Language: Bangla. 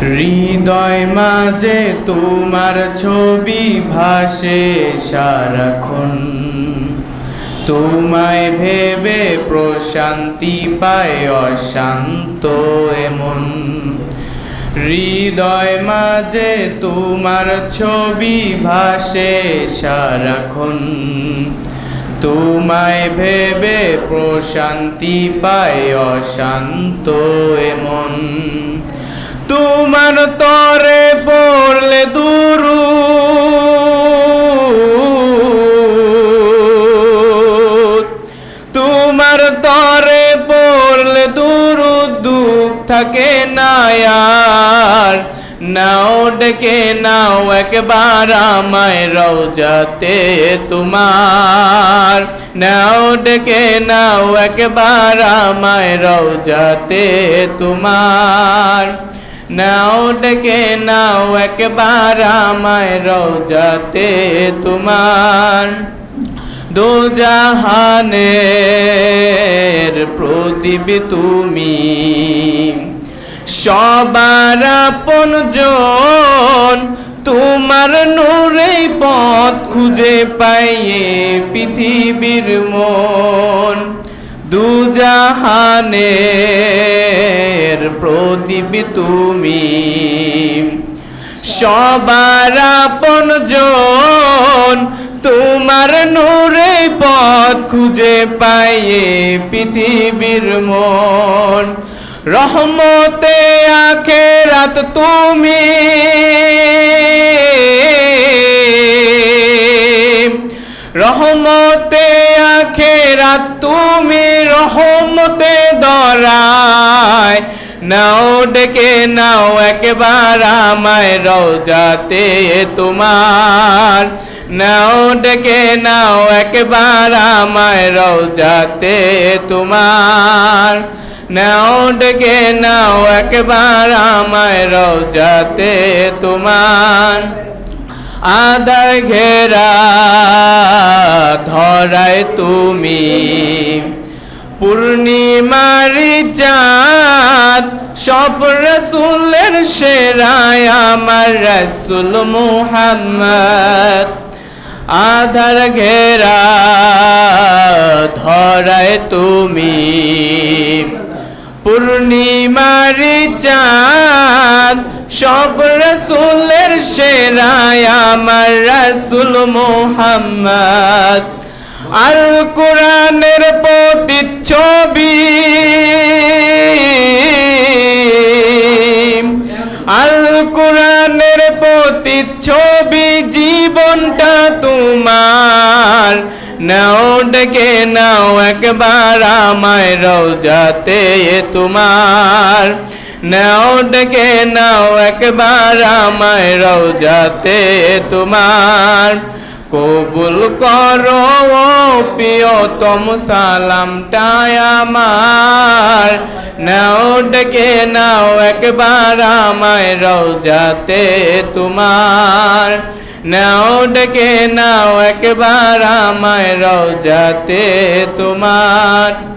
হৃদয় মাঝে তোমার ছবি ভাসে সারাক্ষণ। তোমায় ভেবে প্রশান্তি পায় অশান্ত এমন। হৃদয় মাঝে তোমার ছবি ভাসে সারাক্ষণ। তোমায় ভেবে প্রশান্তি পায় অশান্ত এমন। তোমার তরে পড়লে দুরু। তোমার তরে পড়লে দুরু, দুঃখ থাকে না আর। নাও ডেকে নাও একবার আমায় রওজাতে তোমার। নাও ডেকে নাও একবার আমায় রওজাতে তোমার। নাও ডেকে নাও একবার আমায় রওজাতে তোমার। দো জাহানের প্রদীপ তুমি, সবার আপন জন, তোমার নূরেই পথ খুঁজে পাইয়ে পৃথিবীর মন। দুজাহানের প্রদীপ তুমি। সবার আপন জন তোমার নূরে পথ খুঁজে পাইয়ে পৃথিবীর মন। রহমতে আখেরাত তুমি। রহমতে আখেরাত তুমি। রহমতে দরায় নাও ডেকে নাও একবার আমায় রওজাতে তোমার। নাও ডেকে নাও একবার আমায় রওজাতে তোমার। নাও ডেকে নাও একবার আমায় রওজাতে তোমার। আদার ঘেরা ধরায় তুমি। পূর্ণিমারি চাঁদ, সব রসুলের সেরায়, আমার রসুল মুহাম্মদ। আধার ঘেরা ধরায় তুমি। পূর্ণিমারি চাঁদ, সব রসুলের সেরায়, আমার রসুল মোহাম্মদ। আল কোরআনের প্রতিচ্ছবি। আল কোরআনের প্রতিচ্ছবি জীবনটা তোমার। নাও ডেকে নাও একবার আমায় রওজাতে তোমার। নাও ডেকে নাও একবার আমায় রওজাতে তোমার। কবুল করো, ও প্রিয়তম সালামটায় আমার। নাও ডেকে নাও একবার আমায় রওজাতে তোমার। নাও ডেকে নাও একবার আমায় রওজাতে তোমার।